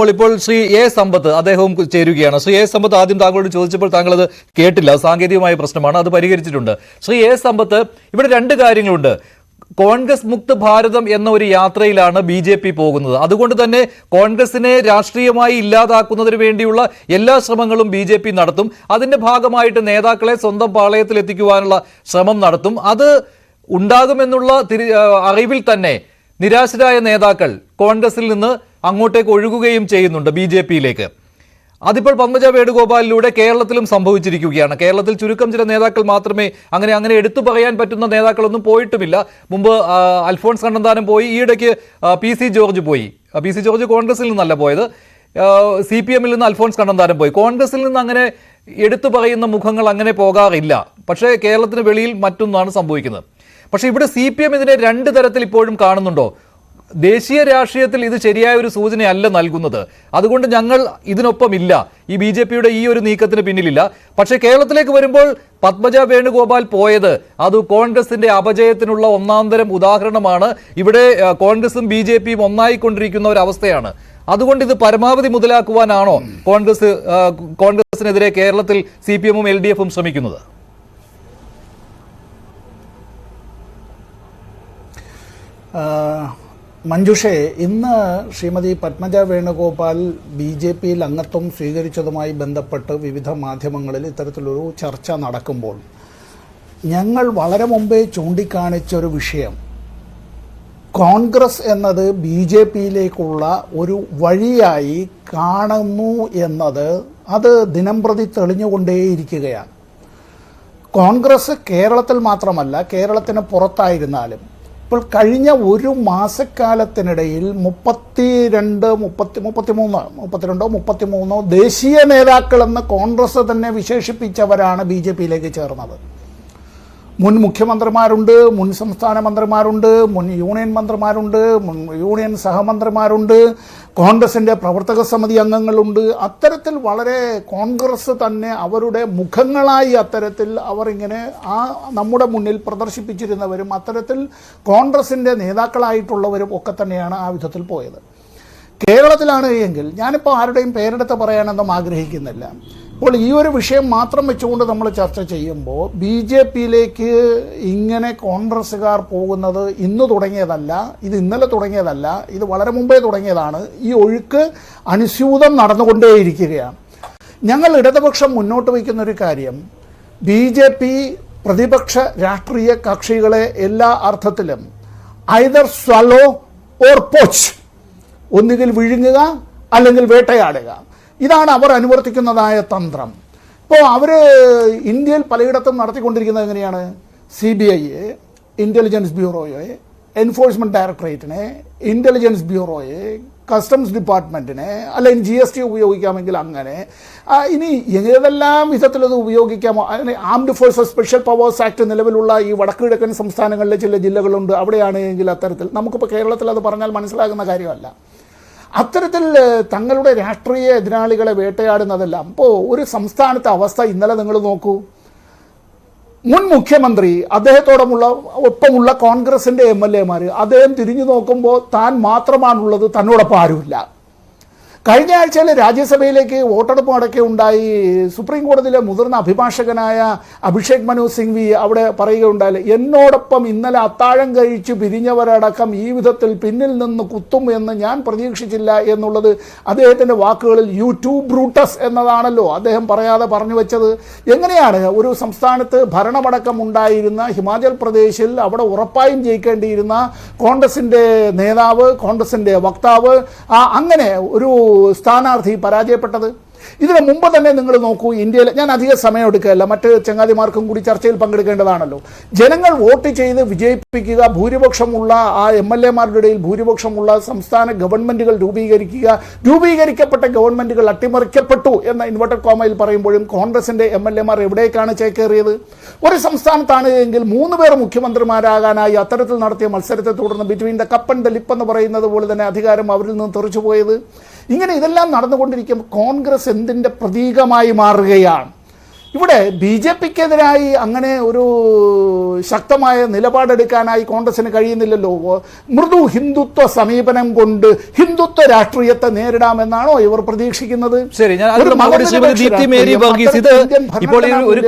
പോകുമ്പോൾ ഇപ്പോൾ ശ്രീ എ സമ്പത്ത് അദ്ദേഹവും ചേരുകയാണ്. ശ്രീ എ സമ്പത്ത് ആദ്യം താങ്കളോട് ചോദിച്ചപ്പോൾ താങ്കൾ അത് കേട്ടില്ല സാങ്കേതികമായ പ്രശ്നമാണ്. അത് പരിഹരിച്ചിട്ടുണ്ട്. ശ്രീ എ സമ്പത്ത് ഇവിടെ രണ്ട് കാര്യങ്ങളുണ്ട്. കോൺഗ്രസ് മുക്ത് ഭാരതം എന്ന ഒരു യാത്രയിലാണ് ബി ജെ പി പോകുന്നത്. അതുകൊണ്ട് തന്നെ കോൺഗ്രസിനെ രാഷ്ട്രീയമായി ഇല്ലാതാക്കുന്നതിന് വേണ്ടിയുള്ള എല്ലാ ശ്രമങ്ങളും ബി ജെ പി നടത്തും. അതിന്റെ ഭാഗമായിട്ട് നേതാക്കളെ സ്വന്തം പാളയത്തിൽ എത്തിക്കുവാനുള്ള ശ്രമം നടത്തും. അത് ഉണ്ടാകുമെന്നുള്ള തിരി അറിവിൽ തന്നെ നിരാശരായ നേതാക്കൾ കോൺഗ്രസിൽ നിന്ന് അങ്ങോട്ടേക്ക് ഒഴുകുകയും ചെയ്യുന്നുണ്ട് ബി ജെ പിയിലേക്ക്. അതിപ്പോൾ പത്മജ വേണുഗോപാലിലൂടെ കേരളത്തിലും സംഭവിച്ചിരിക്കുകയാണ്. കേരളത്തിൽ ചുരുക്കം ചില നേതാക്കൾ മാത്രമേ അങ്ങനെ അങ്ങനെ എടുത്തു പറയാൻ പറ്റുന്ന നേതാക്കളൊന്നും പോയിട്ടുമില്ല. മുമ്പ് അൽഫോൺസ് കണ്ണന്താനം പോയി ഈയിടയ്ക്ക് പി സി ജോർജ് പോയി. പി സി ജോർജ് കോൺഗ്രസിൽ നിന്നല്ല പോയത്. സി പി എമ്മിൽ നിന്ന് അൽഫോൺസ് കണ്ണന്താനം പോയി. കോൺഗ്രസിൽ നിന്ന് അങ്ങനെ എടുത്തു പറയുന്ന മുഖങ്ങൾ അങ്ങനെ പോകാറില്ല. പക്ഷേ കേരളത്തിന് വെളിയിൽ മറ്റൊന്നാണ് സംഭവിക്കുന്നത്. പക്ഷേ ഇവിടെ സി പി എം ഇതിനെ രണ്ട് തരത്തിൽ ഇപ്പോഴും കാണുന്നുണ്ടോ? ദേശീയ രാഷ്ട്രീയത്തിൽ ഇത് ശരിയായ ഒരു സൂചനയല്ല നൽകുന്നത്. അതുകൊണ്ട് ഞങ്ങൾ ഇതിനൊപ്പമില്ല. ഈ ബി ജെ പിയുടെ ഈ ഒരു നീക്കത്തിന് പിന്നിലില്ല. പക്ഷേ കേരളത്തിലേക്ക് വരുമ്പോൾ പത്മജ വേണുഗോപാൽ പോയത് അത് കോൺഗ്രസിന്റെ അപജയത്തിനുള്ള ഒന്നാന്തരം ഉദാഹരണമാണ്. ഇവിടെ കോൺഗ്രസും ബി ജെ പിയും ഒന്നായിക്കൊണ്ടിരിക്കുന്ന ഒരു അവസ്ഥയാണ് അതുകൊണ്ട് ഇത് പരമാവധി മുതലാക്കുവാനാണോ കോൺഗ്രസ് കോൺഗ്രസിനെതിരെ കേരളത്തിൽ സി പി എമ്മും എൽ ഡി എഫും ശ്രമിക്കുന്നത്? ആ, മഞ്ജുഷേ ഇന്ന് ശ്രീമതി പത്മജ വേണുഗോപാൽ ബി ജെ പിയിൽ അംഗത്വം സ്വീകരിച്ചതുമായി ബന്ധപ്പെട്ട് വിവിധ മാധ്യമങ്ങളിൽ ഇത്തരത്തിലൊരു ചർച്ച നടക്കുമ്പോൾ ഞങ്ങൾ വളരെ മുമ്പേ ചൂണ്ടിക്കാണിച്ചൊരു വിഷയം. കോൺഗ്രസ് എന്നത് ബി ജെ പിയിലേക്കുള്ള ഒരു വഴിയായി കാണുന്നു എന്നത് അത് ദിനംപ്രതി തെളിഞ്ഞുകൊണ്ടേയിരിക്കുകയാണ്. കോൺഗ്രസ് കേരളത്തിൽ മാത്രമല്ല കേരളത്തിന് പുറത്തായിരുന്നാലും ഇപ്പോൾ കഴിഞ്ഞ ഒരു മാസക്കാലത്തിനിടയിൽ മുപ്പത്തി രണ്ട് മുപ്പത്തി മുപ്പത്തി മൂന്ന് മുപ്പത്തിരണ്ടോ മുപ്പത്തി മൂന്നോ ദേശീയ നേതാക്കളെന്ന് കോൺഗ്രസ് തന്നെ വിശേഷിപ്പിച്ചവരാണ് ബി ജെ പിയിലേക്ക് ചേർന്നത്. മുൻ മുഖ്യമന്ത്രിമാരുണ്ട് മുൻ സംസ്ഥാന മന്ത്രിമാരുണ്ട് മുൻ യൂണിയൻ മന്ത്രിമാരുണ്ട് മുൻ യൂണിയൻ സഹമന്ത്രിമാരുണ്ട് കോൺഗ്രസിന്റെ പ്രവർത്തക സമിതി അംഗങ്ങളുണ്ട്. അത്തരത്തിൽ വളരെ കോൺഗ്രസ് തന്നെ അവരുടെ മുഖങ്ങളായി അത്തരത്തിൽ അവർ ഇങ്ങനെ ആ നമ്മുടെ മുന്നിൽ പ്രദർശിപ്പിച്ചിരുന്നവരും അത്തരത്തിൽ കോൺഗ്രസിന്റെ നേതാക്കളായിട്ടുള്ളവരും ഒക്കെ തന്നെയാണ് ആ വിധത്തിൽ പോയത്. കേരളത്തിലാണ് എങ്കിൽ ഞാനിപ്പോൾ ആരുടെയും പേരെടുത്ത് പറയാനൊന്നും ആഗ്രഹിക്കുന്നില്ല. അപ്പോൾ ഈ ഒരു വിഷയം മാത്രം വെച്ചുകൊണ്ട് നമ്മൾ ചർച്ച ചെയ്യുമ്പോൾ ബി ജെ പിയിലേക്ക് ഇങ്ങനെ കോൺഗ്രസ്സുകാർ പോകുന്നത് ഇന്ന് തുടങ്ങിയതല്ല ഇത് ഇന്നലെ തുടങ്ങിയതല്ല ഇത് വളരെ മുമ്പേ തുടങ്ങിയതാണ്. ഈ ഒഴുക്ക് അനുസ്യൂതം നടന്നുകൊണ്ടേയിരിക്കുകയാണ്. ഞങ്ങൾ ഇടതുപക്ഷം മുന്നോട്ട് വയ്ക്കുന്ന ഒരു കാര്യം ബി ജെ പി പ്രതിപക്ഷ രാഷ്ട്രീയ കക്ഷികളെ എല്ലാ അർത്ഥത്തിലും ഐദർ സ്വലോ ഓർ പോച്ച് ഒന്നുകിൽ വിഴുങ്ങുക അല്ലെങ്കിൽ വേട്ടയാടുക. ഇതാണ് അവർ അനുവർത്തിക്കുന്നതായ തന്ത്രം. ഇപ്പോൾ അവർ ഇന്ത്യയിൽ പലയിടത്തും നടത്തിക്കൊണ്ടിരിക്കുന്നത് എങ്ങനെയാണ്? സി ബി ഐയെ ഇന്റലിജൻസ് ബ്യൂറോയെ എൻഫോഴ്സ്മെന്റ് ഡയറക്ടറേറ്റിനെ ഇന്റലിജൻസ് ബ്യൂറോയെ കസ്റ്റംസ് ഡിപ്പാർട്ട്മെന്റിനെ അല്ലെങ്കിൽ ജി എസ് ടി ഉപയോഗിക്കാമെങ്കിൽ അങ്ങനെ ഇനി ഏതെല്ലാം വിധത്തിലത് ഉപയോഗിക്കാമോ? അതിന് armed forces special powers act നിലവിലുള്ള ഈ വടക്ക് കിഴക്കൻ സംസ്ഥാനങ്ങളിലെ ചില ജില്ലകളുണ്ട്. അവിടെയാണെങ്കിൽ അത്തരത്തിൽ. നമുക്കിപ്പോൾ കേരളത്തിൽ അത് പറഞ്ഞാൽ മനസ്സിലാകുന്ന കാര്യമല്ല. അത്തരത്തിൽ തങ്ങളുടെ രാഷ്ട്രീയ എതിരാളികളെ വേട്ടയാടുന്നതല്ല. അപ്പോൾ ഒരു സംസ്ഥാനത്തെ അവസ്ഥ ഇന്നലെ നിങ്ങൾ നോക്കൂ. മുൻ മുഖ്യമന്ത്രി അദ്ദേഹത്തോടമുള്ള ഒപ്പമുള്ള കോൺഗ്രസിന്റെ എം എൽ എമാർ അദ്ദേഹം തിരിഞ്ഞു നോക്കുമ്പോൾ താൻ മാത്രമാണുള്ളത് തന്നോടൊപ്പം ആരുമില്ല. കഴിഞ്ഞ ആഴ്ചയിൽ രാജ്യസഭയിലേക്ക് വോട്ടെടുപ്പ് അടക്കം ഉണ്ടായി. സുപ്രീം കോടതിയിലെ മുതിർന്ന അഭിഭാഷകനായ അഭിഷേക് മനു സിംഗ്വി അവിടെ പറയുകയുണ്ടായി. എന്നോടൊപ്പം ഇന്നലെ അത്താഴം കഴിച്ച് പിരിഞ്ഞവരടക്കം ഈ വിധത്തിൽ പിന്നിൽ നിന്ന് കുത്തും എന്ന് ഞാൻ പ്രതീക്ഷിച്ചില്ല എന്നുള്ളത് അദ്ദേഹത്തിന്റെ വാക്കുകളിൽ യൂട്യൂബ് ബ്രൂട്ടസ് എന്നതാണല്ലോ അദ്ദേഹം പറയാതെ പറഞ്ഞു വെച്ചത്. എങ്ങനെയാണ് ഒരു സംസ്ഥാനത്ത് ഭരണമടക്കം ഉണ്ടായിരുന്ന ഹിമാചൽ പ്രദേശിൽ അവിടെ ഉറപ്പായും ജയിക്കേണ്ടിയിരുന്ന കോൺഗ്രസിന്റെ നേതാവ് കോൺഗ്രസിന്റെ വക്താവ് അങ്ങനെ ഒരു സ്ഥാനാർത്ഥി പരാജയപ്പെട്ടത്. ഇതിനു മുമ്പ് തന്നെ നിങ്ങൾ നോക്കൂ ഇന്ത്യയിൽ ഞാൻ അധിക സമയം എടുക്കുകയല്ല മറ്റ് ചങ്ങാതിമാർക്കും കൂടി ചർച്ചയിൽ പങ്കെടുക്കേണ്ടതാണല്ലോ. ജനങ്ങൾ വോട്ട് ചെയ്ത് വിജയിപ്പിക്കുക ഭൂരിപക്ഷമുള്ള ആ എം എൽ എമാരുടെ ഇടയിൽ ഭൂരിപക്ഷമുള്ള സംസ്ഥാന ഗവൺമെന്റുകൾ രൂപീകരിക്കുക രൂപീകരിക്കപ്പെട്ട ഗവൺമെന്റുകൾ അട്ടിമറിക്കപ്പെട്ടു എന്ന ഇൻവെർട്ടഡ് കോമയിൽ പറയുമ്പോഴും കോൺഗ്രസിന്റെ എം എൽ എമാർ എവിടേക്കാണ് ചേക്കേറിയത്? ഒരു സംസ്ഥാനത്താണ് എങ്കിൽ മൂന്ന് പേർ മുഖ്യമന്ത്രിമാരാകാനായി അത്തരത്തിൽ നടത്തിയ മത്സരത്തെ തുടർന്ന് between the cup and the lip എന്ന് പറയുന്നത് പോലെ തന്നെ അധികാരം അവരിൽ നിന്ന് തെറിച്ചു പോയത് ഇങ്ങനെ ഇതെല്ലാം നടന്നുകൊണ്ടിരിക്കും കോൺഗ്രസ് എന്തിന്റെ പ്രതീകമായി മാറുകയാണ്. ഇവിടെ ബി ജെ പിക്കെതിരായി അങ്ങനെ ഒരു ശക്തമായ നിലപാടെടുക്കാനായി കോൺഗ്രസിന് കഴിയുന്നില്ലല്ലോ. മൃദു ഹിന്ദുത്വ സമീപനം കൊണ്ട് ഹിന്ദുത്വ രാഷ്ട്രീയത്തെ നേരിടാമെന്നാണോ ഇവർ പ്രതീക്ഷിക്കുന്നത്? ശരി ഞാൻ ഇപ്പോൾ ഒരു